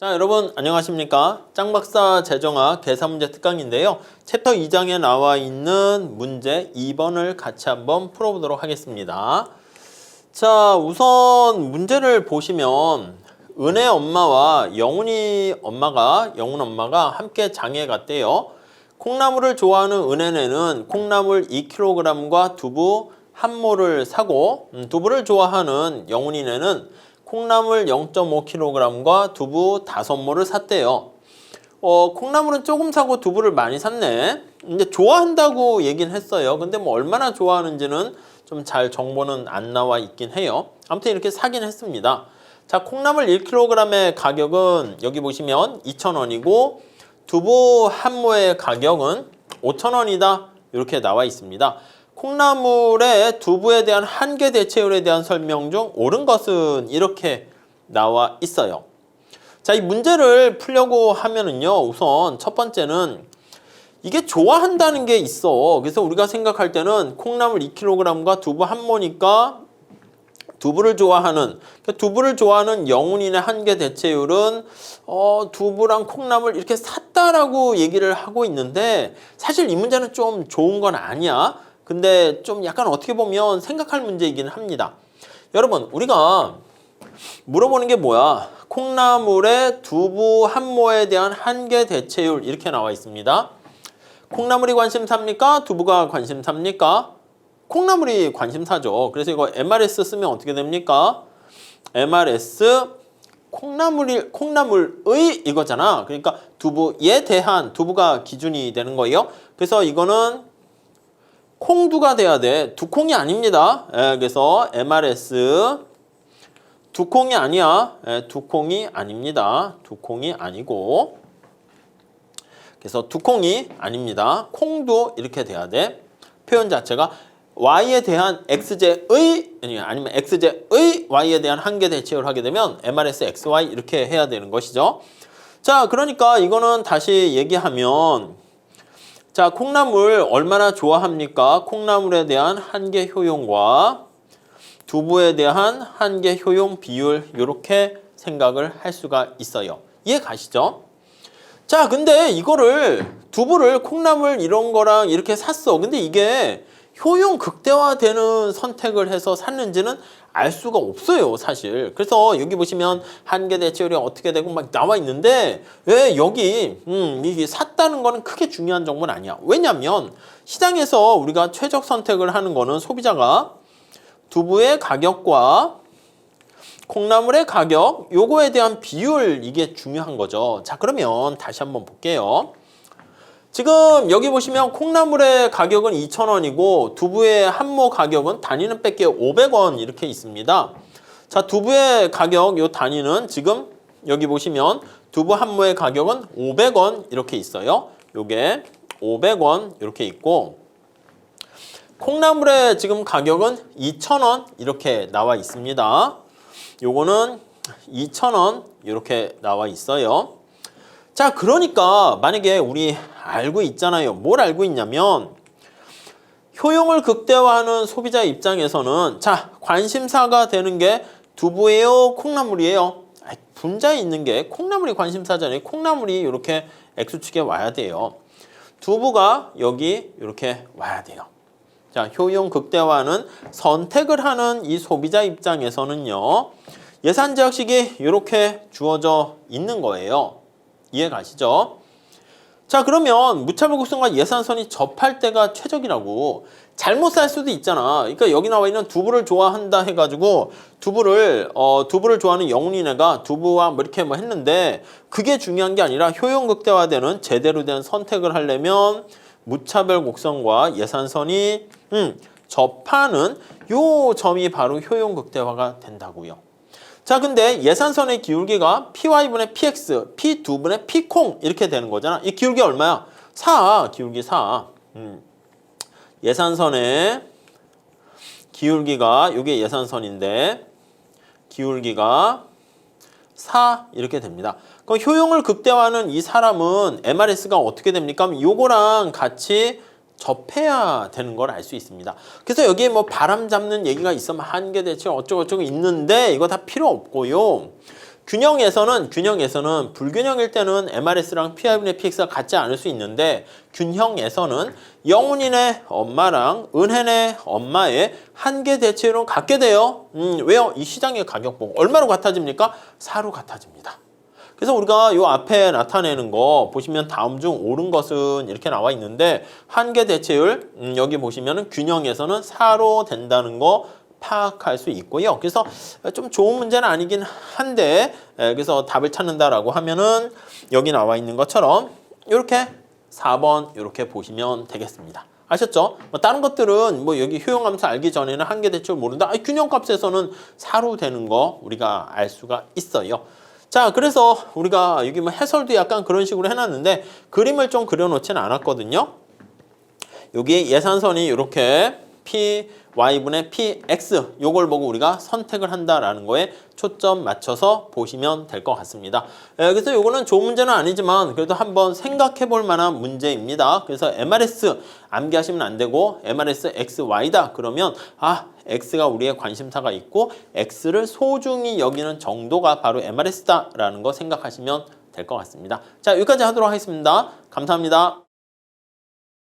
자 여러분 안녕하십니까? 짱박사 재정학 계산문제 특강인데요. 챕터 2장에 나와 있는 문제 2번을 같이 한번 풀어보도록 하겠습니다. 자 우선 문제를 보시면 은혜 엄마와 영훈이 엄마가 영훈 엄마가 함께 장에 갔대요. 콩나물을 좋아하는 은혜네는 콩나물 2kg과 두부 한 모를 사고 음, 두부를 좋아하는 영훈이네는 콩나물 0.5kg과 두부 5모를 샀대요. 어, 콩나물은 조금 사고 두부를 많이 샀네. 근데 좋아한다고 얘기는 했어요. 근데 뭐 얼마나 좋아하는지는 좀 잘 정보는 안 나와 있긴 해요. 아무튼 이렇게 사긴 했습니다. 자, 콩나물 1kg의 가격은 여기 보시면 2,000원이고 두부 한 모의 가격은 5,000원이다. 이렇게 나와 있습니다. 콩나물의 두부에 대한 한계 대체율에 대한 설명 중 옳은 것은 이렇게 나와 있어요. 자, 이 문제를 풀려고 하면은요, 우선 첫 번째는 이게 좋아한다는 게 있어. 그래서 우리가 생각할 때는 콩나물 2kg과 두부 한 모니까 두부를 좋아하는 그러니까 두부를 좋아하는 영훈인의 한계 대체율은 어, 두부랑 콩나물 이렇게 샀다라고 얘기를 하고 있는데 사실 이 문제는 좀 좋은 건 아니야. 근데 좀 약간 어떻게 보면 생각할 문제이기는 합니다. 여러분 우리가 물어보는 게 뭐야? 콩나물의 두부 한 모에 대한 한계 대체율 이렇게 나와 있습니다. 콩나물이 관심사입니까? 두부가 관심사입니까? 콩나물이 관심사죠. 그래서 이거 MRS 쓰면 어떻게 됩니까? MRS 콩나물이 콩나물의 이거잖아. 그러니까 두부에 대한 두부가 기준이 되는 거예요. 그래서 이거는 콩두가 돼야 돼. 두 콩이 아닙니다. 예, 그래서 MRS 두 콩이 아니야. 예, 두 콩이 아닙니다. 두 콩이 아니고 그래서 두 콩이 아닙니다. 콩도 이렇게 돼야 돼. 표현 자체가 y에 대한 x제의 아니, 아니면 x제의 y에 대한 한계 대체율 하게 되면 MRS xy 이렇게 해야 되는 것이죠. 자, 그러니까 이거는 다시 얘기하면 자, 콩나물 얼마나 좋아합니까? 콩나물에 대한 한계 효용과 두부에 대한 한계 효용 비율 이렇게 생각을 할 수가 있어요. 이해 가시죠? 자, 근데 이거를 두부를 콩나물 이런 거랑 이렇게 샀어. 근데 이게 효용 극대화되는 선택을 해서 샀는지는 알 수가 없어요, 사실. 그래서 여기 보시면 한계 대체율이 어떻게 되고 막 나와 있는데 왜 여기 음, 이게 샀다는 거는 크게 중요한 정보는 아니야. 왜냐면 시장에서 우리가 최적 선택을 하는 거는 소비자가 두부의 가격과 콩나물의 가격 요거에 대한 비율 이게 중요한 거죠. 자, 그러면 다시 한번 볼게요. 지금 여기 보시면 콩나물의 가격은 2,000원이고 두부의 한모 가격은 단위는 뺄게 500원 이렇게 있습니다. 자, 두부의 가격 요 단위는 지금 여기 보시면 두부 한 모의 가격은 500원 이렇게 있어요. 요게 500원 이렇게 있고 콩나물의 지금 가격은 2,000원 이렇게 나와 있습니다. 요거는 2,000원 이렇게 나와 있어요. 자, 그러니까 만약에 우리 알고 있잖아요. 뭘 알고 있냐면 효용을 극대화하는 소비자 입장에서는 자, 관심사가 되는 게 두부예요, 콩나물이에요. 분자에 있는 게 콩나물이 관심사잖아요. 콩나물이 이렇게 X축에 와야 돼요. 두부가 여기 이렇게 와야 돼요. 자, 효용 극대화는 선택을 하는 이 소비자 입장에서는요. 예산 제약식이 이렇게 주어져 있는 거예요. 이해 가시죠? 자, 그러면 무차별 곡선과 예산선이 접할 때가 최적이라고 잘못 살 수도 있잖아. 그러니까 여기 나와 있는 두부를 좋아한다 해가지고 두부를 어 두부를 좋아하는 영훈이네가 두부와 뭐 이렇게 뭐 했는데 그게 중요한 게 아니라 효용 극대화되는 제대로 된 선택을 하려면 무차별 곡선과 예산선이 음, 접하는 요 점이 바로 효용 극대화가 된다고요. 자, 근데 예산선의 기울기가 py분의 px, p2분의 p콩 이렇게 되는 거잖아. 이 기울기 얼마야? 4, 기울기 4. 음. 예산선의 기울기가 이게 예산선인데 기울기가 4 이렇게 됩니다. 그럼 효용을 극대화하는 이 사람은 MRS가 어떻게 됩니까? 요거랑 같이 접해야 되는 걸 알 수 있습니다. 그래서 여기에 뭐 바람 잡는 얘기가 있으면 한계 대체 어쩌고저쩌고 있는데 이거 다 필요 없고요. 균형에서는 균형에서는 불균형일 때는 MRS랑 PI분의 PX가 같지 않을 수 있는데 균형에서는 영훈이네 엄마랑 은혜네 엄마의 한계 대체율은 같게 돼요. 음, 왜요? 이 시장의 가격 보고 얼마로 같아집니까? 4로 같아집니다. 그래서 우리가 요 앞에 나타내는 거 보시면 다음 중 옳은 것은 이렇게 나와 있는데 한계 대체율 음, 여기 보시면은 균형에서는 4로 된다는 거 파악할 수 있고요. 그래서 좀 좋은 문제는 아니긴 한데 에, 그래서 답을 찾는다라고 하면은 여기 나와 있는 것처럼 이렇게 4번 이렇게 보시면 되겠습니다. 아셨죠? 뭐 다른 것들은 뭐 여기 효용함수 알기 전에는 한계 대체율 모른다. 아니, 균형값에서는 4로 되는 거 우리가 알 수가 있어요. 자, 그래서 우리가 여기 뭐 해설도 약간 그런 식으로 해놨는데 그림을 좀 그려놓지는 않았거든요. 여기 예산선이 이렇게 P, Y분의 PX 요걸 보고 우리가 선택을 한다라는 거에 초점 맞춰서 보시면 될 것 같습니다. 예, 그래서 요거는 좋은 문제는 아니지만 그래도 한번 생각해 볼 만한 문제입니다. 그래서 MRS 암기하시면 안 되고 MRS XY다 그러면 아 X가 우리의 관심사가 있고 X를 소중히 여기는 정도가 바로 MRS다라는 거 생각하시면 될 것 같습니다. 자 여기까지 하도록 하겠습니다. 감사합니다.